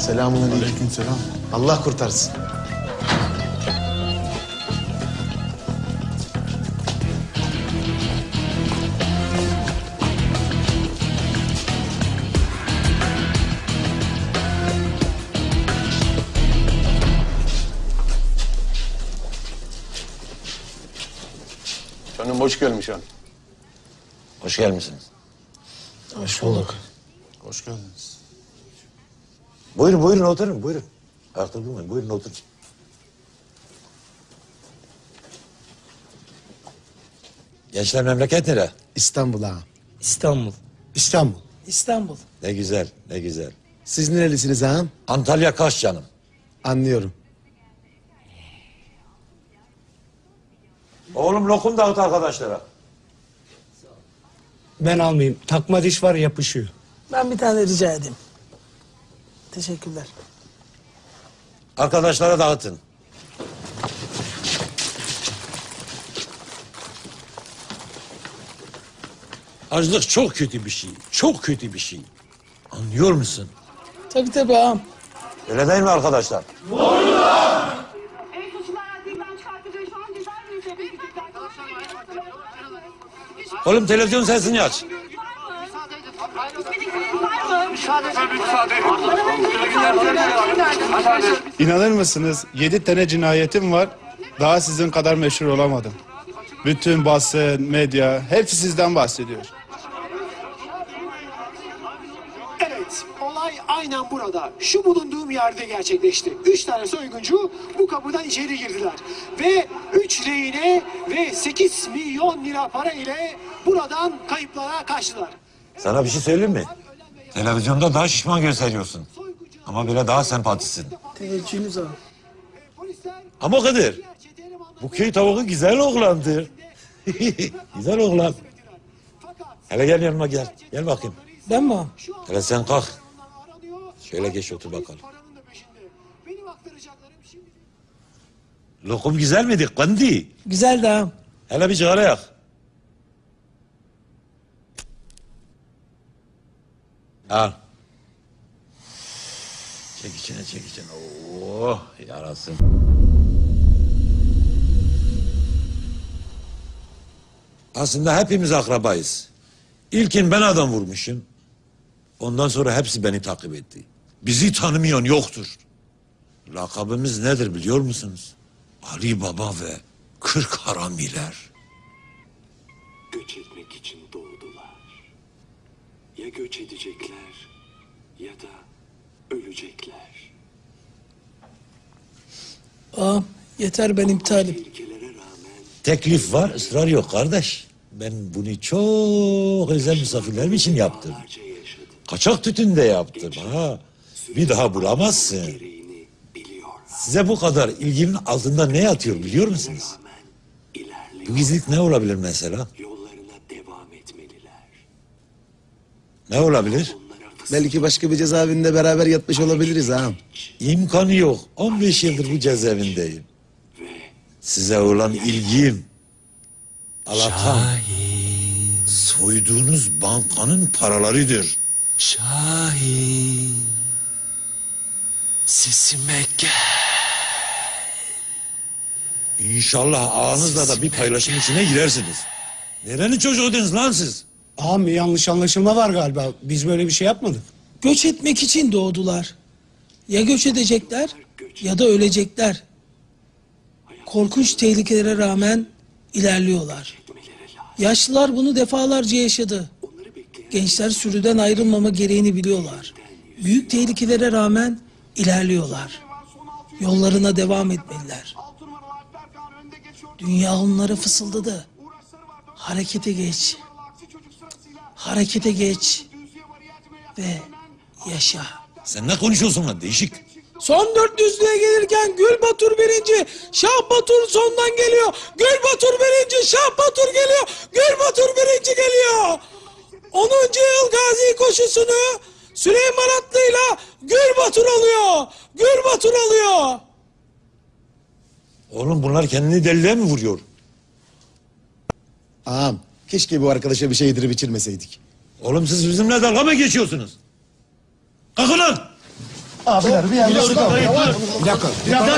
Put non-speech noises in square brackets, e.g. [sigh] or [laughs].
Selamun aleyküm selam. Allah kurtarsın. Canım hoş gelmiş han. Hoş gelmişsiniz. Hoş bulduk. Hoş geldiniz. Buyurun buyurun oturun buyurun. Ayakta durmayın buyurun oturun. Gençler memleket nere? İstanbul ağam. İstanbul. İstanbul. İstanbul. Ne güzel ne güzel. Siz nerelisiniz ağam? Antalya Kaş canım. Anlıyorum. Oğlum lokum dağıt arkadaşlara. Ben almayayım. Takma diş var yapışıyor. Ben bir tane rica edeyim. Teşekkürler. Arkadaşlara dağıtın. Açlık çok kötü bir şey. Çok kötü bir şey. Anlıyor musun? Tabii tabii ağam. Öyle değil mi arkadaşlar? Çevirdik. Oğlum televizyon sesini aç. İnanır mısınız? Yedi tane cinayetim var. Daha sizin kadar meşhur olamadım. Bütün basın, medya hepsi sizden bahsediyor. Evet, olay aynen burada. Şu bulunduğum yerde gerçekleşti. Üç tane soyguncu bu kapıdan içeri girdiler. Ve üç rehine ve 8 milyon lira para ile buradan kayıplara kaçtılar. Sana bir şey söyleyeyim mi? Televizyonda daha şişman gösteriyorsun. Ama böyle daha sempatisin. Teveccühünüz. Polisler Ama Kadir, bu köy tavuğu güzel oğlandır. [laughs] güzel oğlan. Hele gel yanıma gel. Gel bakayım. Ben mi an Hele sen kalk. Şöyle geç otur bakalım. Lokum güzel miydi? Kandi. Güzel de ağam. Hele bir cigara yak. Al. Çek içine çek içine. Oh yarasın. Aslında hepimiz akrabayız. İlkin ben adam vurmuşum. Ondan sonra hepsi beni takip etti. Bizi tanımayan yoktur. Lakabımız nedir biliyor musunuz? Ali Baba ve Kırk Haramiler. göç etmek için doğdular. Ya göç edecekler ya da ölecekler. Ağam yeter ben iptalim. Tehlikelere rağmen Teklif var, ısrar yok kardeş. Ben bunu çok özel misafirlerim için yaptım. Kaçak tütün de yaptım ha. Bir daha bulamazsın. Size bu kadar ilgimin altında ne yatıyor biliyor musunuz? Bu gizlilik ne olabilir mesela? Yollarına devam etmeliler. Ne olabilir? Belki başka bir cezaevinde beraber yatmış olabiliriz ağam. İmkanı yok. 15 yıldır bu cezaevindeyim. Size olan ilgim. Alakam. Soyduğunuz bankanın paralarıdır. Şahin. Sesime gel. İnşallah ağınızla da bir paylaşım içine girersiniz. Nerenin çocuğuydunuz lan siz? Ağam yanlış anlaşılma var galiba. Biz böyle bir şey yapmadık. Göç etmek için doğdular. Ya göç edecekler ya da ölecekler. Korkunç tehlikelere rağmen ilerliyorlar. Yaşlılar bunu defalarca yaşadı. Gençler sürüden ayrılmama gereğini biliyorlar. Büyük tehlikelere rağmen ilerliyorlar. Yollarına devam etmeliler. Dünya onlara fısıldadı. Harekete geç. Harekete geç. Ve yaşa. Sen ne konuşuyorsun lan değişik? Son 400'lüğe gelirken Gül Batur birinci, Şah Batur sondan geliyor. Gül Batur birinci, Şah Batur geliyor. Gül Batur birinci geliyor. 10. yıl gazi koşusunu Süleyman Atlı'yla Gül Batur alıyor. Gül Batur alıyor. Oğlum bunlar kendini deliliğe mi vuruyor? Ağam Keşke bu arkadaşa bir şey yedirip içirmeseydik. Oğlum siz bizimle dalga mı geçiyorsunuz? Kalkın lan! Abiler bir yerde. Bir dakika. Bir dakika. Bir dakika. Bir dakika.